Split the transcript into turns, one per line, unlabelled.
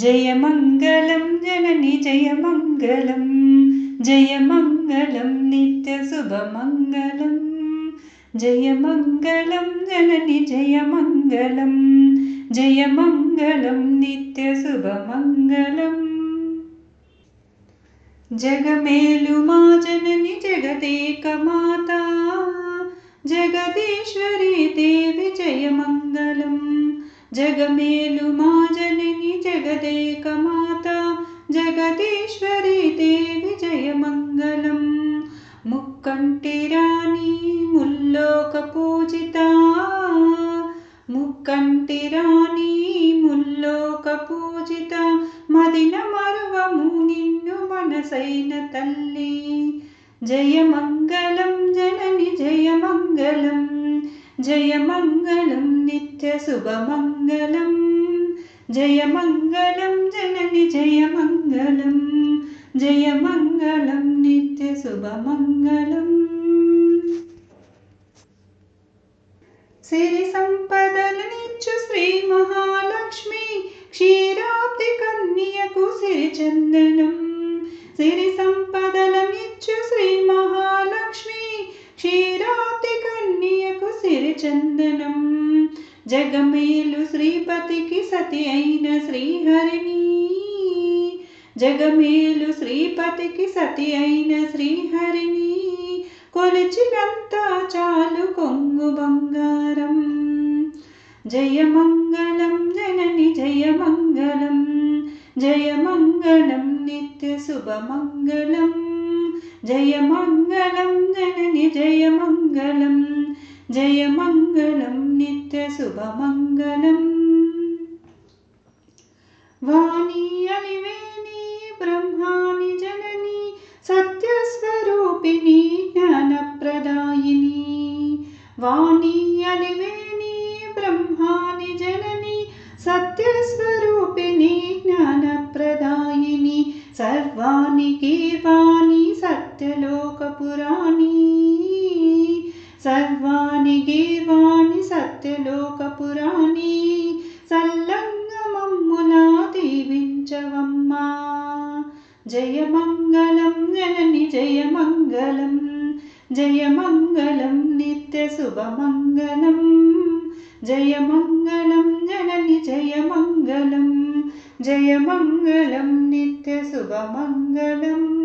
जयमङ्गलं जननि जयमङ्गलं जयमङ्गलं जय मङ्गलं नित्यशुभमङ्गलं जय जननि जयमङ्गलं जयमङ्गलं नित्यशुभमङ्गलम् जगमेलुमा जननि जगदेकमाता जगदीश्वरी देवि जयमङ्गलम्। మాత జగదీశ్వరి దేవి జయమంగళం జగమేలు మా జనని జగదేక మాత జగదీశ్వరి దేవి జయమంగళం. ముక్కంటి రాణి ముల్లోక పూజిత ముక్కంటి రాణి ముల్లోక పూజిత మదిన మరువము నిన్ను మనసైన తల్లి. జయమంగళం జనని జయమంగళం. జయమంగళం నిత్య శుభమంగళం జయమంగళం జనని జయమంగళం జయమంగళం నిత్య శుభమంగళం సిరి సంపదలనిచ్చు శ్రీ మహాలక్ష్మి క్షీరాబ్ది కన్యకు సిరి చందనం సిరి సంపదలనిచ్చు శ్రీ చందనం జగమేలు శ్రీపతికి సతి అయిన శ్రీహరిణి. జగమేలు శ్రీపతికి సతి అయిన శ్రీహరిణి. కొలిచినంతా చాలు కొంగు బంగారం. జయమంగళం జనని జయమంగళం. జయమంగళం నిత్య శుభమంగళం. జయమంగళం జనని జయమంగళం. जयमङ्गलं नित्यशुभमङ्गलम्। वाणी अलिवेणी ब्रह्माणि जननी सत्यस्वरूपिणी ज्ञानप्रदायिनी। वाणी अलिवेणी ब्रह्माणि जननी सत्यस्वरूपिणी ज्ञानप्रदायिनी। सर्वाणि केवानि सत्यलोकपुराणी। సర్వాణి గీర్వాణి సత్యలోకపురాణి సల్లంగమమ్ములా దీవించవమ్మా. జయమంగళం జనని జయమంగళం జయమంగళం నిత్య శుభమంగళం జయమంగళం జనని జయమంగళం జయమంగళం నిత్య శుభమంగళం.